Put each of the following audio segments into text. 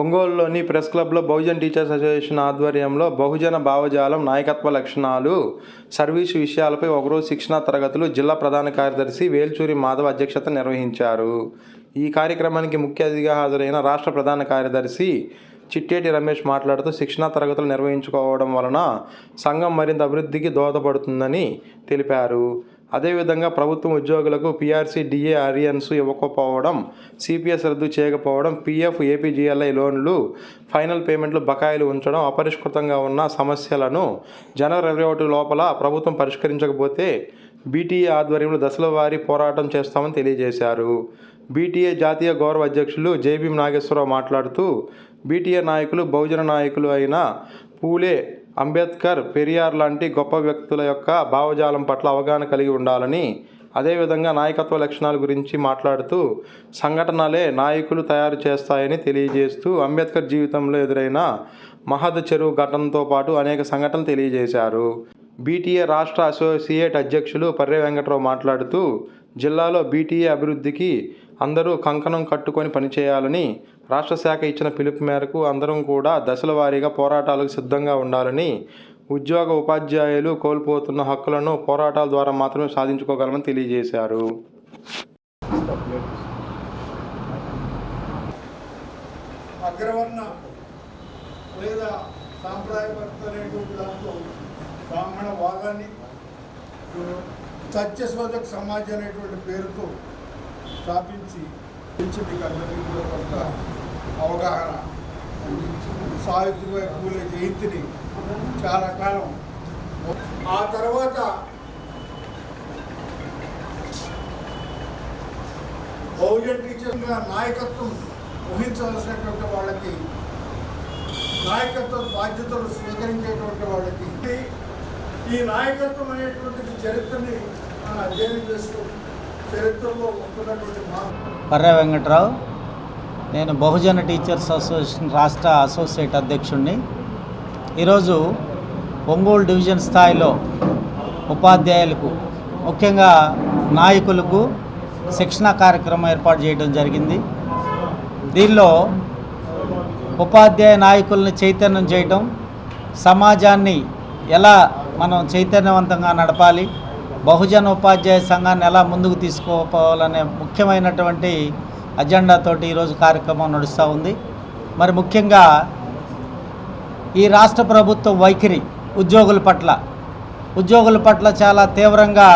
ఒంగోలులోని ప్రెస్ క్లబ్లో Bahujan teachers association ఆధ్వర్యంలో బహుజన భావజాలం నాయకత్వ లక్షణాలు. సర్వీసు విషయాలపై ఒకరోజు శిక్షణా తరగతులు జిల్లా ప్రధాన కార్యదర్శి వేల్చూరి మాధవ్ అధ్యక్షత నిర్వహించారు. ఈ కార్యక్రమానికి ముఖ్య అతిథిగా హాజరైన రాష్ట్ర ప్రధాన కార్యదర్శి చిట్టేటి రమేష్ మాట్లాడుతూ శిక్షణా తరగతులు నిర్వహించుకోవడం వలన సంఘం మరింత అభివృద్ధికి దోహదపడుతుందని తెలిపారు. అదేవిధంగా ప్రభుత్వం ఉద్యోగులకు పీఆర్సీ డిఏ అరియన్స్ ఇవ్వకపోవడం సిపిఎస్ రద్దు చేయకపోవడం పీఎఫ్ ఏపీజీఎల్ఐ లోన్లు ఫైనల్ పేమెంట్లు బకాయిలు ఉంచడం అపరిష్కృతంగా ఉన్న సమస్యలను జనవరి ఇరవై ఒకటి లోపల ప్రభుత్వం పరిష్కరించకపోతే బీటీఏ ఆధ్వర్యంలో దశల వారీ పోరాటం చేస్తామని తెలియజేశారు. బీటీఏ జాతీయ గౌరవ అధ్యక్షులు జేబీ నాగేశ్వరరావు మాట్లాడుతూ బీటీఏ నాయకులు బహుజన నాయకులు అయిన పూలే అంబేద్కర్ పెరియార్ లాంటి గొప్ప వ్యక్తుల యొక్క భావజాలం పట్ల అవగాహన కలిగి ఉండాలని అదేవిధంగా నాయకత్వ లక్షణాల గురించి మాట్లాడుతూ సంఘటనలే నాయకులు తయారు చేస్తాయని తెలియజేస్తూ అంబేద్కర్ జీవితంలో ఎదురైన మహద్ చెరువు ఘటనతో పాటు అనేక సంఘటనలు తెలియజేశారు. బీటీఏ రాష్ట్ర అసోసియేట్ అధ్యక్షులు పర్రె వెంకట్రావు మాట్లాడుతూ జిల్లాలో బీటీఏ అభివృద్ధికి అందరూ కంకణం కట్టుకొని పనిచేయాలని రాష్ట్ర శాఖ ఇచ్చిన పిలుపు మేరకు అందరం కూడా దశల వారీగా పోరాటాలకు సిద్ధంగా ఉండాలని ఉద్యోగ ఉపాధ్యాయులు కోల్పోతున్న హక్కులను పోరాటాల ద్వారా మాత్రమే సాధించుకోగలమని తెలియజేశారు. అగ్రవర్ణ లేదా సాంప్రదాయబద్ధమైనటువంటి దాంట్లో బ్రాహ్మణ భాగాన్ని సత్యశోధక సమాజం అనేటువంటి పేరుతో స్థాపించి నుంచి మీకు అందరికీ కూడా కొంత అవగాహన. సావిత్రిబాయి పూలే జయంతిని చాలా కాలం ఆ తర్వాత బహుజన్ టీచర్గా నాయకత్వం వహించవలసినటువంటి వాళ్ళకి నాయకత్వ బాధ్యతలు స్వీకరించేటువంటి వాళ్ళకి ఈ- నాయకత్వం అనేటువంటి చరిత్రని మనం అధ్యయనం చేస్తూ చరిత్రలో ఉంటున్నటువంటి మా పర్ర వెంకట్రావు నేను బహుజన టీచర్స్ అసోసియేషన్ రాష్ట్ర అసోసియేట్ అధ్యక్షుడిని ఈరోజు ఒంగోలు డివిజన్ స్థాయిలో ఉపాధ్యాయులకు ముఖ్యంగా నాయకులకు శిక్షణ కార్యక్రమం ఏర్పాటు చేయడం జరిగింది. దీనిలో ఉపాధ్యాయ నాయకుల్ని చైతన్యం చేయటం సమాజాన్ని ఎలా మనం చైతన్యవంతంగా నడపాలి. బహుజన ఉపాధ్యాయ సంఘాన్ని ఎలా ముందుకు తీసుకోపోవాలనే ముఖ్యమైనటువంటి అజెండాతోటి ఈరోజు కార్యక్రమం నడుస్తూ ఉంది. మరి ముఖ్యంగా ఈ రాష్ట్ర ప్రభుత్వం వైఖరి ఉద్యోగుల పట్ల. ఉద్యోగుల పట్ల చాలా తీవ్రంగా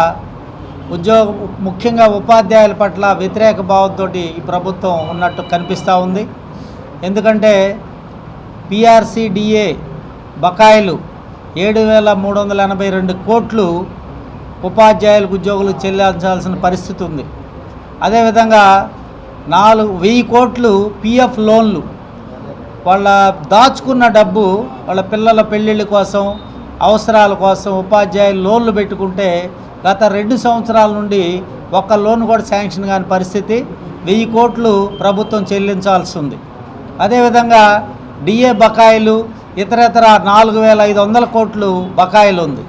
ఉద్యోగ ముఖ్యంగా ఉపాధ్యాయుల పట్ల వ్యతిరేక భావంతో ఈ ప్రభుత్వం ఉన్నట్టు కనిపిస్తూ ఉంది. ఎందుకంటే పిఆర్సీడిఏ బకాయిలు ఏడు వేల మూడు వందల ఎనభై రెండు కోట్లు ఉపాధ్యాయులకు ఉద్యోగులు చెల్లించాల్సిన పరిస్థితి ఉంది. అదేవిధంగా నాలుగు వెయ్యి కోట్లు పిఎఫ్ లోన్లు. వాళ్ళ దాచుకున్న డబ్బు వాళ్ళ పిల్లల పెళ్ళిళ్ళ కోసం అవసరాల కోసం ఉపాధ్యాయులు లోన్లు పెట్టుకుంటే గత రెండు సంవత్సరాల నుండి ఒక్క లోన్ కూడా శాంక్షన్ కాని పరిస్థితి. వెయ్యి కోట్లు ప్రభుత్వం చెల్లించాల్సి ఉంది. అదేవిధంగా డిఏ బకాయిలు ఇతరతర నాలుగు వేల ఐదు వందల కోట్లు బకాయిలు ఉంది.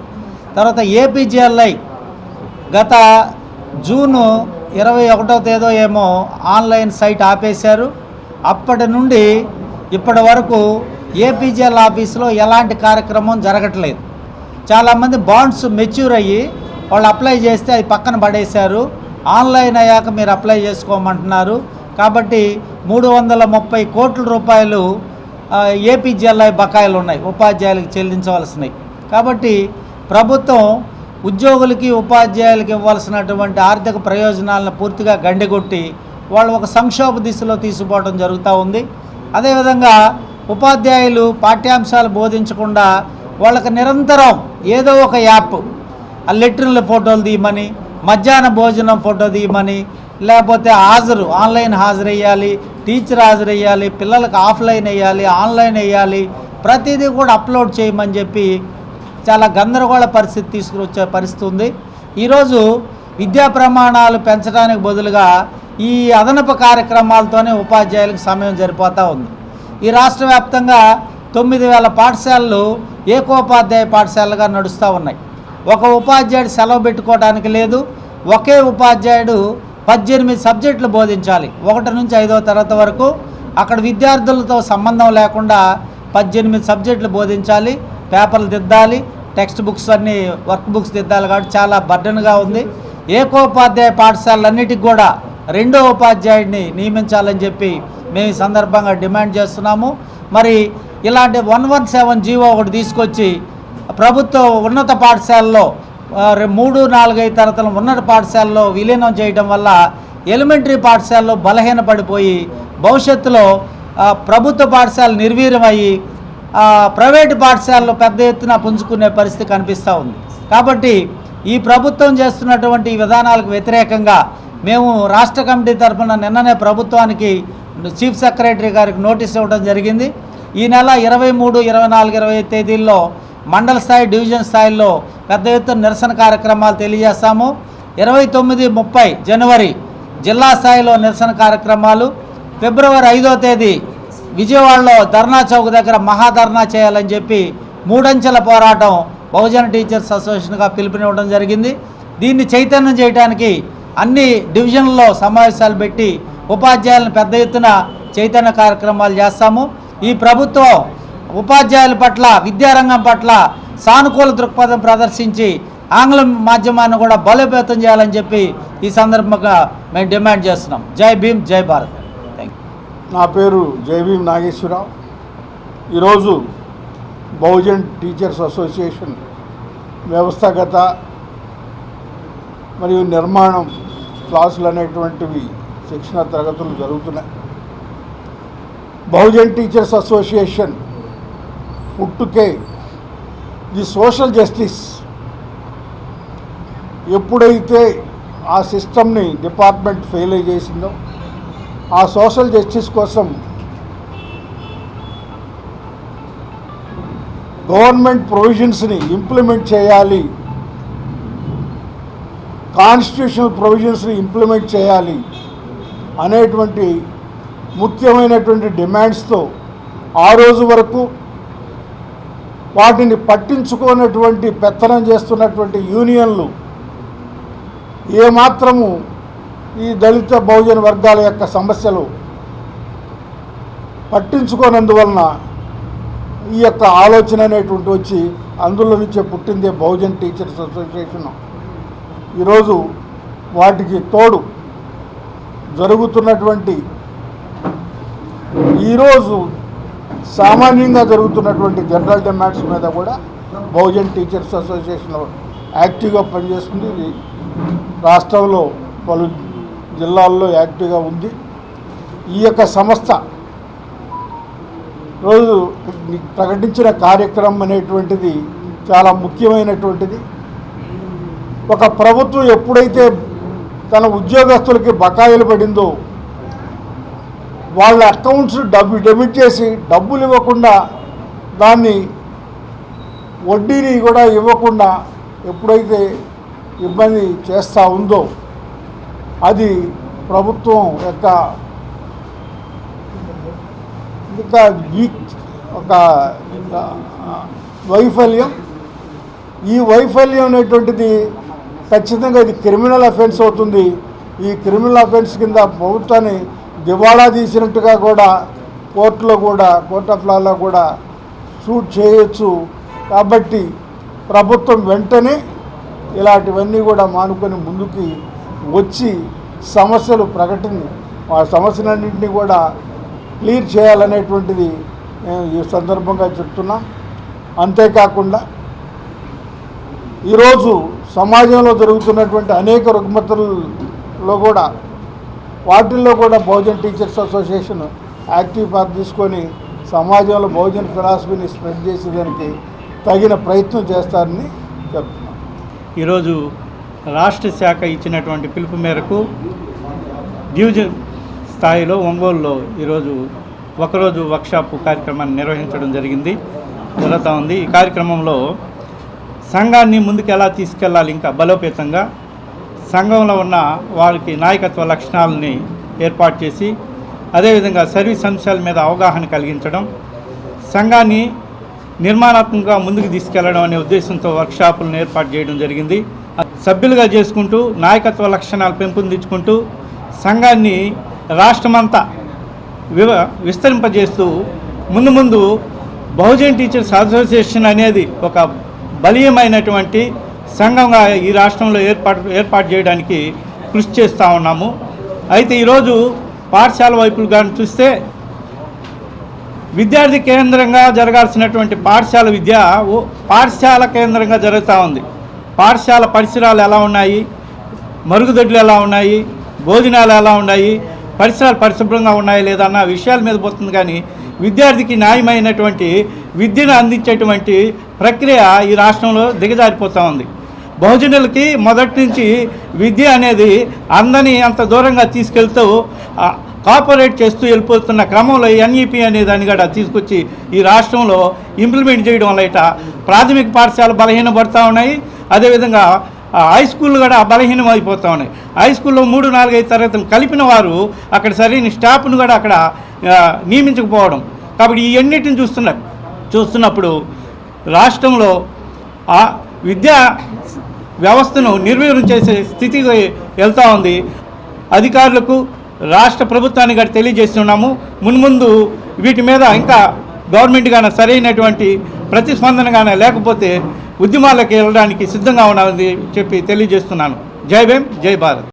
తర్వాత ఏపీజీఎల్ఐ గత జూను ఇరవై ఒకటో తేదో ఏమో ఆన్లైన్ సైట్ ఆపేశారు. అప్పటి నుండి ఇప్పటి వరకు ఏపీజీఎల్ ఆఫీసులో ఎలాంటి కార్యక్రమం జరగట్లేదు. చాలామంది బాండ్స్ మెచ్యూర్ అయ్యి వాళ్ళు అప్లై చేస్తే అది పక్కన పడేశారు. ఆన్లైన్ అయ్యాక మీరు అప్లై చేసుకోమంటున్నారు. కాబట్టి మూడు వందల ముప్పై కోట్ల రూపాయలు ఏపీజీఎల్ఐ బకాయిలు ఉన్నాయి ఉపాధ్యాయులకు చెల్లించవలసినవి. కాబట్టి ప్రభుత్వం ఉద్యోగులకి ఉపాధ్యాయులకి ఇవ్వాల్సినటువంటి ఆర్థిక ప్రయోజనాలను పూర్తిగా గండిగొట్టి వాళ్ళు ఒక సంక్షోభ దిశలో తీసుకుపోవడం జరుగుతూ ఉంది. అదేవిధంగా ఉపాధ్యాయులు పాఠ్యాంశాలు బోధించకుండా వాళ్ళకి నిరంతరం ఏదో ఒక యాప్ ఆ లెటర్ల ఫోటోలు తీయమని మధ్యాహ్న భోజనం ఫోటో తీయమని లేకపోతే హాజరు ఆన్లైన్ హాజరయ్యాలి టీచర్ హాజరయ్యాలి పిల్లలకు ఆఫ్లైన్ వేయాలి ఆన్లైన్ వేయాలి ప్రతిదీ కూడా అప్లోడ్ చేయమని చెప్పి చాలా గందరగోళ పరిస్థితి తీసుకువచ్చే పరిస్థితి ఉంది. ఈరోజు విద్యా ప్రమాణాలు పెంచడానికి బదులుగా ఈ అదనపు కార్యక్రమాలతోనే ఉపాధ్యాయులకు సమయం సరిపోతూ ఉంది. ఈ రాష్ట్ర వ్యాప్తంగా తొమ్మిది వేల పాఠశాలలు ఏకోపాధ్యాయ పాఠశాలగా నడుస్తూ ఉన్నాయి. ఒక ఉపాధ్యాయుడు సెలవు పెట్టుకోవడానికి లేదు ఒకే ఉపాధ్యాయుడు పద్దెనిమిది సబ్జెక్టులు బోధించాలి. ఒకటి నుంచి ఐదో తరగతి వరకు అక్కడ విద్యార్థులతో సంబంధం లేకుండా పద్దెనిమిది సబ్జెక్టులు బోధించాలి. పేపర్లు దిద్దాలి. టెక్స్ట్ బుక్స్ అన్నీ వర్క్ బుక్స్ దిద్దాలి కాబట్టి చాలా బర్డన్గా ఉంది. ఏకోపాధ్యాయ పాఠశాలలన్నిటికి కూడా రెండో ఉపాధ్యాయుడిని నియమించాలని చెప్పి మేము ఈ సందర్భంగా డిమాండ్ చేస్తున్నాము. మరి ఇలాంటి వన్ వన్ సెవెన్ జీవో ఒకటి తీసుకొచ్చి ప్రభుత్వ ఉన్నత పాఠశాలలో మూడు నాలుగైదు తరగతుల ఉన్నత పాఠశాలలో విలీనం చేయడం వల్ల ఎలిమెంటరీ పాఠశాలలో బలహీనపడిపోయి భవిష్యత్తులో ప్రభుత్వ పాఠశాలలు నిర్వీర్యమయ్యి ప్రైవేటు పాఠశాలలో పెద్ద ఎత్తున పుంజుకునే పరిస్థితి కనిపిస్తూ ఉంది. కాబట్టి ఈ ప్రభుత్వం చేస్తున్నటువంటి విధానాలకు వ్యతిరేకంగా మేము రాష్ట్ర కమిటీ తరఫున నిన్ననే ప్రభుత్వానికి చీఫ్ సెక్రటరీ గారికి నోటీస్ ఇవ్వడం జరిగింది. ఈ నెల ఇరవై మూడు ఇరవై నాలుగు ఇరవై తేదీల్లో మండల స్థాయి డివిజన్ స్థాయిలో పెద్ద ఎత్తున నిరసన కార్యక్రమాలు తెలియజేస్తాము. ఇరవై తొమ్మిది ముప్పై జనవరి జిల్లా స్థాయిలో నిరసన కార్యక్రమాలు. ఫిబ్రవరి ఐదో తేదీ విజయవాడలో ధర్నా చౌక్ దగ్గర మహాధర్నా చేయాలని చెప్పి మూడంచెల పోరాటం బహుజన టీచర్స్ అసోసియేషన్గా పిలుపునివ్వడం జరిగింది. దీన్ని చైతన్యం చేయడానికి అన్ని డివిజన్లలో సమావేశాలు పెట్టి ఉపాధ్యాయులను పెద్ద ఎత్తున చైతన్య కార్యక్రమాలు చేస్తాము. ఈ ప్రభుత్వం ఉపాధ్యాయుల పట్ల విద్యారంగం పట్ల సానుకూల దృక్పథం ప్రదర్శించి ఆంగ్ల మాధ్యమాన్ని కూడా బలోపేతం చేయాలని చెప్పి ఈ సందర్భంగా మేము డిమాండ్ చేస్తున్నాం. జై భీమ్ జై భారత్. థ్యాంక్ యూ నా పేరు జై భీమ్ నాగేశ్వరరావు. ఈరోజు బహుజన్ టీచర్స్ అసోసియేషన్ వ్యవస్థాగత మరియు నిర్మాణం క్లాసులు అనేటువంటివి శిక్షణ తరగతులు జరుగుతున్నాయి. బహుజన్ టీచర్స్ అసోసియేషన్ పుట్టుకే ది సోషల్ జస్టిస్ ఎప్పుడైతే ఆ సిస్టమ్ని డిపార్ట్మెంట్ ఫెయిల్ చేసిందో ఆ సోషల్ జస్టిస్ కోసం గవర్నమెంట్ ప్రొవిజన్స్ని ఇంప్లిమెంట్ చేయాలి కాన్స్టిట్యూషనల్ ప్రొవిజన్స్ని ఇంప్లిమెంట్ చేయాలి అనేటువంటి ముఖ్యమైనటువంటి డిమాండ్స్తో ఆ రోజు వరకు వాటిని పట్టించుకోనటువంటి పెత్తనం చేస్తున్నటువంటి యూనియన్లు ఏమాత్రము ఈ దళిత బహుజన వర్గాల యొక్క సమస్యలు పట్టించుకోనందువలన ఈ యొక్క ఆలోచన అనేటువంటి వచ్చి అందులో నుంచే పుట్టిందే బహుజన్ టీచర్స్ అసోసియేషన్. ఈరోజు వాటికి తోడు జరుగుతున్నటువంటి ఈరోజు సామాన్యంగా జరుగుతున్నటువంటి జనరల్ డిమాండ్స్ మీద కూడా బహుజన్ టీచర్స్ అసోసియేషన్ యాక్టివ్గా పనిచేస్తుంది. ఇది రాష్ట్రంలో పలు జిల్లాల్లో యాక్టివ్గా ఉంది. ఈ యొక్క సంస్థ రోజు ప్రకటించిన కార్యక్రమం అనేటువంటిది చాలా ముఖ్యమైనటువంటిది. ఒక ప్రభుత్వం ఎప్పుడైతే తన ఉద్యోగస్తులకి బకాయిలు పడిందో వాళ్ళ అకౌంట్స్ డబ్బు డెబిట్ చేసి డబ్బులు ఇవ్వకుండా దాన్ని వడ్డీని కూడా ఇవ్వకుండా ఎప్పుడైతే ఇబ్బంది చేస్తూ ఉందో అది ప్రభుత్వం యొక్క ఒక ఒక వైఫల్యం. ఈ వైఫల్యం అనేటువంటిది ఖచ్చితంగా ఇది క్రిమినల్ అఫెన్స్ అవుతుంది. ఈ క్రిమినల్ అఫెన్స్ కింద ప్రభుత్వాన్ని దివాళా తీసినట్టుగా కూడా కోర్టులో కూడా కోర్ట్ ఆఫ్ లాలో కూడా సూట్ చేయొచ్చు. కాబట్టి ప్రభుత్వం వెంటనే ఇలాంటివన్నీ కూడా మానుకొని ముందుకి వచ్చి సమస్యలు ప్రకటన ఆ సమస్యలన్నింటినీ కూడా క్లియర్ చేయాలనేటువంటిది నేను ఈ సందర్భంగా చెప్తున్నా. అంతేకాకుండా ఈరోజు సమాజంలో జరుగుతున్నటువంటి అనేక రుగ్మతల్లో కూడా వాటిల్లో కూడా Bahujan teachers association active part తీసుకొని సమాజంలో బహుజన్ ఫిలాసఫీని స్ప్రెడ్ చేసేదానికి తగిన ప్రయత్నం చేస్తారని చెప్తున్నాం. ఈరోజు రాష్ట్ర శాఖ ఇచ్చినటువంటి పిలుపు మేరకు డివిజన్ స్థాయిలో ఒంగోలులో ఈరోజు ఒకరోజు వర్క్షాప్ కార్యక్రమాన్ని నిర్వహించడం జరిగింది జరుగుతూ ఉంది. ఈ కార్యక్రమంలో సంఘాన్ని ముందుకు ఎలా తీసుకెళ్ళాలి ఇంకా బలోపేతంగా సంఘంలో ఉన్న వారికి నాయకత్వ లక్షణాలని ఏర్పాటు చేసి అదేవిధంగా సర్వీస్ అంశాల మీద అవగాహన కలిగించడం సంఘాన్ని నిర్మాణాత్మకంగా ముందుకు తీసుకెళ్ళడం అనే ఉద్దేశంతో వర్క్షాపులను ఏర్పాటు చేయడం జరిగింది. సభ్యులుగా చేసుకుంటూ నాయకత్వ లక్షణాలు పెంపొందించుకుంటూ సంఘాన్ని రాష్ట్రమంతా వివ విస్తరింపజేస్తూ ముందు ముందు బహుజన్ టీచర్స్ అసోసియేషన్ అనేది ఒక బలీయమైనటువంటి సంఘంగా ఈ రాష్ట్రంలో ఏర్పాటు ఏర్పాటు చేయడానికి కృషి చేస్తూ ఉన్నాము. అయితే ఈరోజు పాఠశాల వైపులు కానీ చూస్తే విద్యార్థి కేంద్రంగా జరగాల్సినటువంటి పాఠశాల విద్య ఓ పాఠశాల కేంద్రంగా జరుగుతూ ఉంది. పాఠశాల పరిసరాలు ఎలా ఉన్నాయి? మరుగుదొడ్లు ఎలా ఉన్నాయి? భోజనాలు ఎలా ఉన్నాయి? పరిసరాలు పరిశుభ్రంగా ఉన్నాయి లేదా అన్న విషయాల మీద పోతుంది కానీ విద్యార్థికి న్యాయమైనటువంటి విద్యను అందించేటువంటి ప్రక్రియ ఈ రాష్ట్రంలో దిగజారిపోతూ ఉంది. బహుజనులకి మొదటి నుంచి విద్య అనేది అందని అంత దూరంగా తీసుకెళ్తూ కాపరేట్ కార్పొరేట్ చేస్తూ వెళ్ళిపోతున్న క్రమంలో ఎన్ఈపి అనే దాన్ని కూడా తీసుకొచ్చి ఈ రాష్ట్రంలో ఇంప్లిమెంట్ చేయడం వల్ల ఇట ప్రాథమిక పాఠశాల బలహీనపడుతూ ఉన్నాయి. అదేవిధంగా హై స్కూల్ కూడా బలహీనం అయిపోతూ ఉన్నాయి. హై స్కూల్లో మూడు నాలుగైదు తరగతులు కలిపిన వారు అక్కడ సరైన స్టాఫ్ను కూడా అక్కడ నియమించకపోవడం. కాబట్టి ఈ అన్నిటిని చూస్తున్న చూస్తున్నప్పుడు రాష్ట్రంలో విద్యా వ్యవస్థను నిర్వీర్యం చేసే స్థితికి వెళ్తూ ఉంది. అధికారులకు రాష్ట్ర ప్రభుత్వానికి కూడా తెలియజేస్తున్నాము. మున్ముందు వీటి మీద ఇంకా గవర్నమెంట్ కానీ సరైనటువంటి ప్రతిస్పందన కానీ లేకపోతే ఉద్యమాలకు వెళ్ళడానికి సిద్ధంగా ఉన్నది చెప్పి తెలియజేస్తున్నాను. జై భీమ్ జై భారత్.